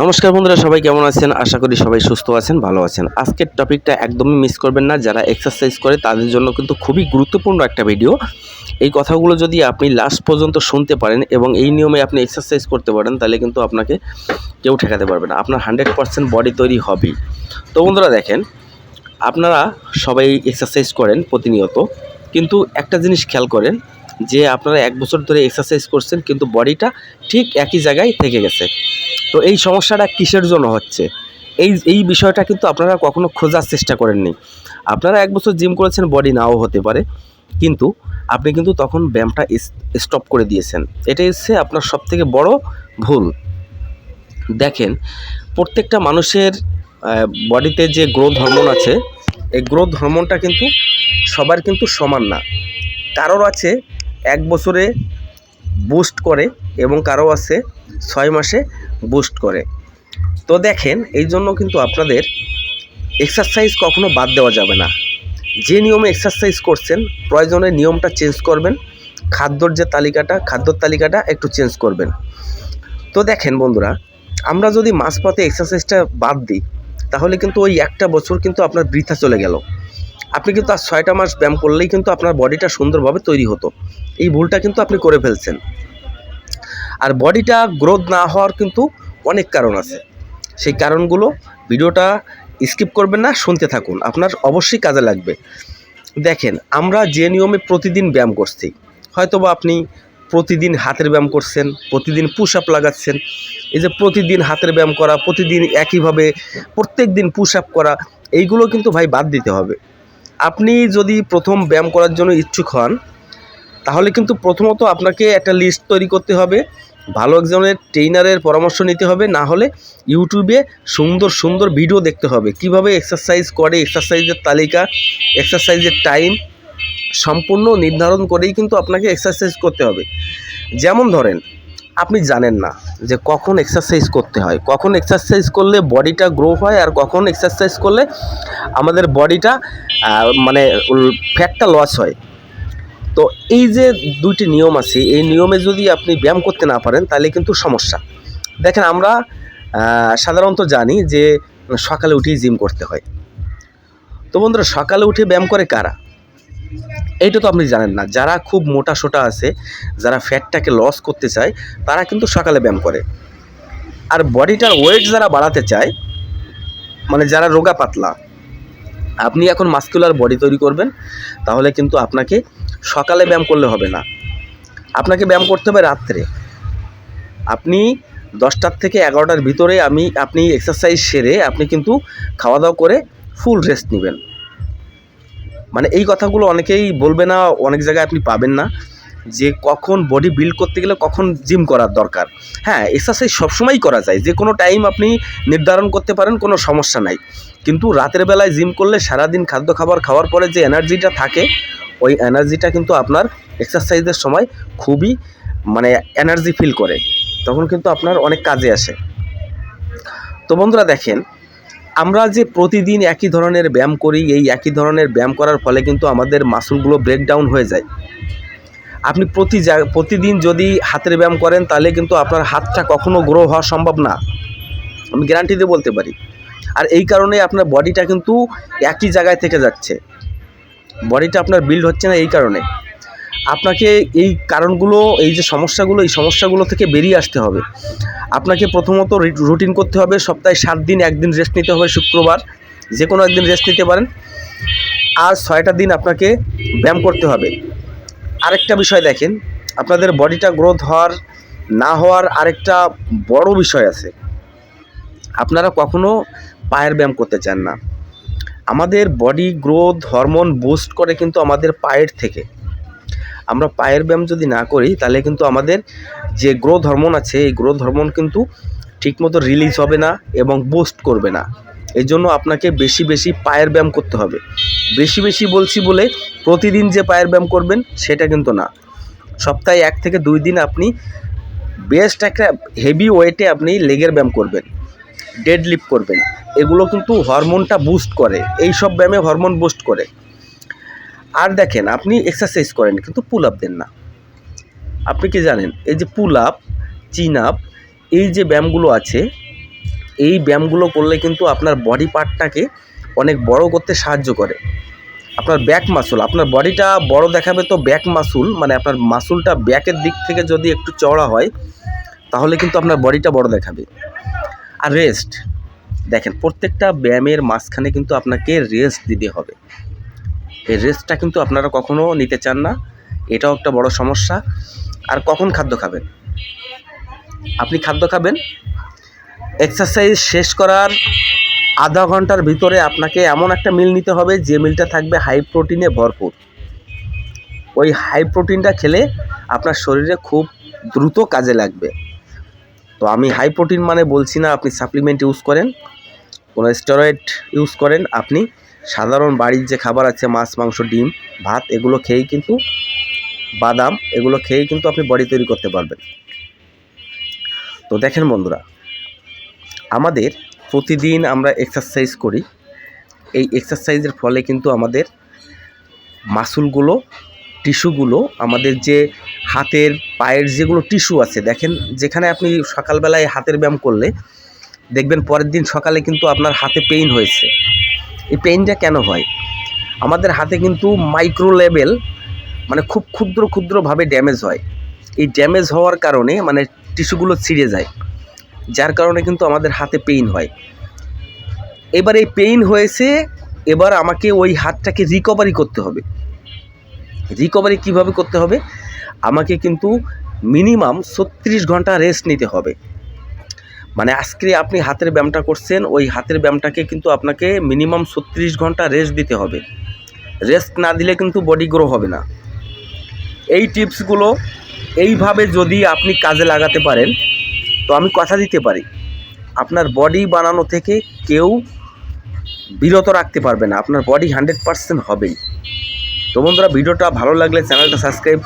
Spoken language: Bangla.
নমস্কার বন্ধুরা, সবাই কেমন আছেন? আশা করি সবাই সুস্থ আছেন, ভালো আছেন। আজকের টপিকটা একদমই মিস করবেন না, যারা এক্সারসাইজ করে তাদের জন্য কিন্তু খুবই গুরুত্বপূর্ণ একটা ভিডিও এই কথাগুলো যদি আপনি লাস্ট পর্যন্ত শুনতে পারেন এবং এই নিয়মে আপনি এক্সারসাইজ করতে পারেন, তাহলে কিন্তু আপনাকে কেউ ঠেকাতে পারবে না। আপনার হান্ড্রেড পারসেন্ট বডি তৈরি হবেই। তো বন্ধুরা দেখেন, আপনারা সবাই এক্সারসাইজ করেন প্রতিনিয়ত, কিন্তু একটা জিনিস খেয়াল করেন যে আপনারা এক বছর ধরে এক্সারসাইজ করছেন, কিন্তু বডিটা ঠিক একই জায়গায় থেকে গেছে। তো এই সমস্যাটা কিসের জন্য হচ্ছে? এই এই বিষয়টা কিন্তু আপনারা কখনো খোঁজার চেষ্টা করেননি। আপনারা এক বছর জিম করেছেন বডি নাও হতে পারে। কিন্তু আপনি কিন্তু তখন ব্যায়ামটা স্টপ করে দিয়েছেন। এটা হচ্ছে আপনার সবথেকে বড় ভুল। দেখেন, প্রত্যেকটা মানুষের বডিতে যে গ্রোথ হরমোন আছে, এই গ্রোথ হরমোনটা কিন্তু সবার কিন্তু সমান না। কারোর আছে এক বছরে বুস্ট করে এবং কারও আছে ছয় মাসে বুস্ট করে। তো দেখেন, এই জন্য কিন্তু আপনাদের এক্সারসাইজ কখনো বাদ দেওয়া যাবে না। যে নিয়মে এক্সারসাইজ করছেন, প্রয়োজনে নিয়মটা চেঞ্জ করবেন, খাদ্যর যে তালিকাটা, খাদ্যর তালিকাটা একটু চেঞ্জ করবেন। তো দেখেন বন্ধুরা, আমরা যদি মাঝপথে এক্সারসাইজটা বাদ দিই, তাহলে কিন্তু ওই একটা বছর কিন্তু আপনার বৃথা চলে গেল। আপনি কিন্তু আর ছয়টা মাস ব্যায়াম করলেই কিন্তু আপনার বডিটা সুন্দরভাবে তৈরি হতো। এই ভুলটা কিন্তু আপনি করে ফেলছেন। আর বডিটা গ্রোথ না হওয়ার কিন্তু অনেক কারণ আছে। সেই কারণগুলো ভিডিওটা স্কিপ করবেন না, শুনতে থাকুন। আপনার অবশ্যই কাজে লাগবে। দেখেন, আমরা যে নিয়মে প্রতিদিন ব্যায়াম করছি, হয়তোবা আপনি প্রতিদিন হাতের ব্যায়াম করছেন, প্রতিদিন পুশ আপ লাগাচ্ছেন। এই যে প্রতিদিন হাতের ব্যায়াম করা, প্রতিদিন একইভাবে প্রত্যেক দিন পুশ আপ করা, এইগুলো কিন্তু ভাই বাদ দিতে হবে। আপনি যদি প্রথম ব্যায়াম করার জন্য ইচ্ছুক হন, তাহলে কিন্তু প্রথমত আপনাকে একটা লিস্ট তৈরি করতে হবে। ভালো একজনের ট্রেনারের পরামর্শ নিতে হবে, না হলে ইউটিউবে সুন্দর সুন্দর ভিডিও দেখতে হবে। কীভাবে এক্সারসাইজ করে এক্সারসাইজের তালিকা এক্সারসাইজের টাইম সম্পূর্ণ নির্ধারণ করেই কিন্তু আপনাকে এক্সারসাইজ করতে হবে। যেমন ধরেন আপনি জানেন না যে কখন এক্সারসাইজ করতে হয়, কখন এক্সারসাইজ করলে বডিটা গ্রো হয় আর কখন এক্সারসাইজ করলে আমাদের বডিটা মানে ফ্যাটটা লস হয়। তো এই যে দুইটি নিয়ম আছে, এই নিয়মে যদি আপনি ব্যায়াম করতে না পারেন, তাহলে কিন্তু সমস্যা। দেখেন আমরা সাধারণত জানি যে সকালে উঠেই জিম করতে হয়। তো বন্ধুরা, সকালে উঠে ব্যায়াম করে কারা? এইটা তো আপনি জানেন না। যারা খুব মোটা সোটা আছে, যারা ফ্যাটটাকে লস করতে চায়, তারা কিন্তু সকালে ব্যায়াম করে। আর বডিটার ওয়েট যারা বাড়াতে চায় মানে যারা রোগা পাতলা, আপনি এখন মাস্কুলার বডি তৈরি করবেন, তাহলে কিন্তু আপনাকে সকালে ব্যায়াম করলে হবে না। আপনাকে ব্যায়াম করতে হবে রাত্রে। আপনি দশটার থেকে এগারোটার ভিতরে আমি, আপনি এক্সারসাইজ সেরে আপনি কিন্তু খাওয়া দাওয়া করে ফুল রেস্ট নেবেন। মানে এই কথাগুলো অনেকেই বলবে না, অনেক জায়গায় আপনি পাবেন না। যে কখন বডি বিল্ড করতে গেলে কখন জিম করার দরকার। হ্যাঁ এক্সারসাইজ সবসময়ই করা যায়। যে কোনো টাইম আপনি নির্ধারণ করতে পারেন, কোনো সমস্যা নাই। কিন্তু রাতের বেলায় জিম করলে সারাদিন খাদ্য খাবার খাওয়ার পরে যে এনার্জিটা থাকে, ওই এনার্জিটা কিন্তু আপনার এক্সারসাইজের সময় খুবই মানে এনার্জি ফিল করে। তখন কিন্তু আপনার অনেক কাজে আসে। তো বন্ধুরা দেখেন আমরা যে প্রতিদিন একই ধরনের ব্যায়াম করি, এই একই ধরনের ব্যায়াম করার ফলে কিন্তু আমাদের মাসুলগুলো ব্রেকডাউন হয়ে যায়। আপনি প্রতি প্রতিদিন যদি হাতের ব্যায়াম করেন, তাহলে কিন্তু আপনার হাতটা কখনো গ্রো হওয়া সম্ভব না। আমি গ্যারান্টি দিয়ে বলতে পারি। আর এই কারণে আপনার বডিটা কিন্তু একই জায়গায় থেকে যাচ্ছে। বডিটা আপনার বিল্ড হচ্ছে না এই কারণে। আপনাকে এই কারণগুলো, এই যে সমস্যাগুলো, এই সমস্যাগুলো থেকে বেরিয়ে আসতে হবে। আপনাকে প্রথমত রুটিন করতে হবে, সপ্তাহে সাত দিন একদিন রেস্ট নিতে হবে শুক্রবার। যে কোনো একদিন রেস্ট নিতে পারেন। আর ছয়টা দিন আপনাকে ব্যায়াম করতে হবে। আরেকটা বিষয় দেখেন, আপনাদের বডিটা গ্রোথ হওয়ার, না হওয়ার আরেকটা বড় বিষয় আছে। আপনারা কখনো পায়ের ব্যায়াম করতে চান না। আমাদের বডি গ্রোথ হরমোন বুস্ট করে কিন্তু আমাদের পায়ের থেকে। আমরা পায়ের ব্যায়াম যদি না করি, তাহলে কিন্তু আমাদের যে গ্রোথ হরমোন আছে, এই গ্রোথ হরমোন কিন্তু ঠিকমতো রিলিজ হবে না এবং বুস্ট করবে না। এই জন্য আপনাকে বেশি বেশি পায়ের ব্যায়াম করতে হবে। বেশি বেশি বলছি বলে প্রতিদিন যে পায়ের ব্যায়াম করবেন, সেটা কিন্তু না। সপ্তাহে এক থেকে দুই দিন আপনি বেস্ট একটা হেভি ওয়েটে আপনি লেগের ব্যায়াম করবেন ডেড লিফট করবেন। এগুলো কিন্তু হরমোনটা বুস্ট করে। এই সব ব্যায়ামে হরমোন বুস্ট করে। আর দেখেন, আপনি এক্সারসাইজ করেন, কিন্তু পুল আপ দেন না। আপনি কি জানেন, এই যে পুল আপ চিন আপ এই যে ব্যায়ামগুলো আছে, এই ব্যায়ামগুলো করলে কিন্তু আপনার বডি পার্টটাকে অনেক বড় করতে সাহায্য করে। আপনার ব্যাক মাসুল আপনার বডিটা বড় দেখাবে তো ব্যাক মাসুল মানে আপনার মাসুলটা ব্যাকের দিক থেকে যদি একটু চওড়া হয়, তাহলে কিন্তু আপনার বডিটা বড় দেখাবে। আর রেস্ট দেখেন, প্রত্যেকটা ব্যায়ামের মাঝখানে কিন্তু আপনাকে রেস্ট দিতে হবে। এই রেস্টটা কিন্তু আপনারা কখনও নিতে চান না। এটাও একটা বড় সমস্যা। আর কখন খাদ্য খাবেন? আপনি খাদ্য খাবেন? এক্সারসাইজ শেষ করার আধা ঘণ্টার ভিতরে আপনাকে এমন একটা মিল নিতে হবে, যে মিলটা থাকবে হাই প্রোটিনে ভরপুর। ওই হাই প্রোটিনটা খেলে আপনার শরীরে খুব দ্রুত কাজে লাগবে। তো আমি হাই প্রোটিন মানে বলছি না, আপনি সাপ্লিমেন্ট ইউজ করেন। কোনো স্টেরয়েড ইউজ করেন, আপনি সাধারণ বাড়ির যে খাবার আছে, মাছ, মাংস, ডিম, ভাত, এগুলো খেয়েই কিন্তু বাদাম, এগুলো খেয়েই কিন্তু আপনি বডি তৈরি করতে পারবেন। তো দেখেন বন্ধুরা, আমাদের প্রতিদিন আমরা এক্সারসাইজ করি। এই এক্সারসাইজের ফলে কিন্তু আমাদের মাসুলগুলো টিস্যুগুলো আমাদের যে হাতের পায়ের যেগুলো টিস্যু আছে, দেখেন যেখানে আপনি সকালবেলায় হাতের ব্যায়াম করলে দেখবেন পরের দিন সকালে কিন্তু আপনার হাতে পেইন হয়েছে। এই পেইনটা কেন হয়? আমাদের হাতে কিন্তু মাইক্রো লেভেল মানে খুব ক্ষুদ্র ক্ষুদ্রভাবে ড্যামেজ হয়। এই ড্যামেজ হওয়ার কারণে মানে টিস্যুগুলো ছিঁড়ে যায়, যার কারণে কিন্তু আমাদের হাতে পেইন হয়। এবার এই পেইন হয়েছে, এবার আমাকে ওই হাতটাকে রিকভারি করতে হবে। রিকভারি কীভাবে করতে হবে? আমাকে কিন্তু মিনিমাম ছত্রিশ ঘণ্টা রেস্ট নিতে হবে। মানে আজকে আপনি হাতের ব্যায়ামটা করছেন, ওই হাতের ব্যায়ামটাকে কিন্তু আপনাকে মিনিমাম ছত্রিশ ঘণ্টা রেস্ট দিতে হবে। রেস্ট না দিলে কিন্তু বডি গ্রো হবে না। এই টিপসগুলো এইভাবে যদি আপনি কাজে লাগাতে পারেন, তো আমি কথা দিতে পারি। আপনার বডি বানানো থেকে কেউ বিরত রাখতে পারবে না। আপনার বডি হান্ড্রেড পার্সেন্ট হবেই। তো বন্ধুরা, ভিডিওটা ভালো লাগলে চ্যানেলটা সাবস্ক্রাইব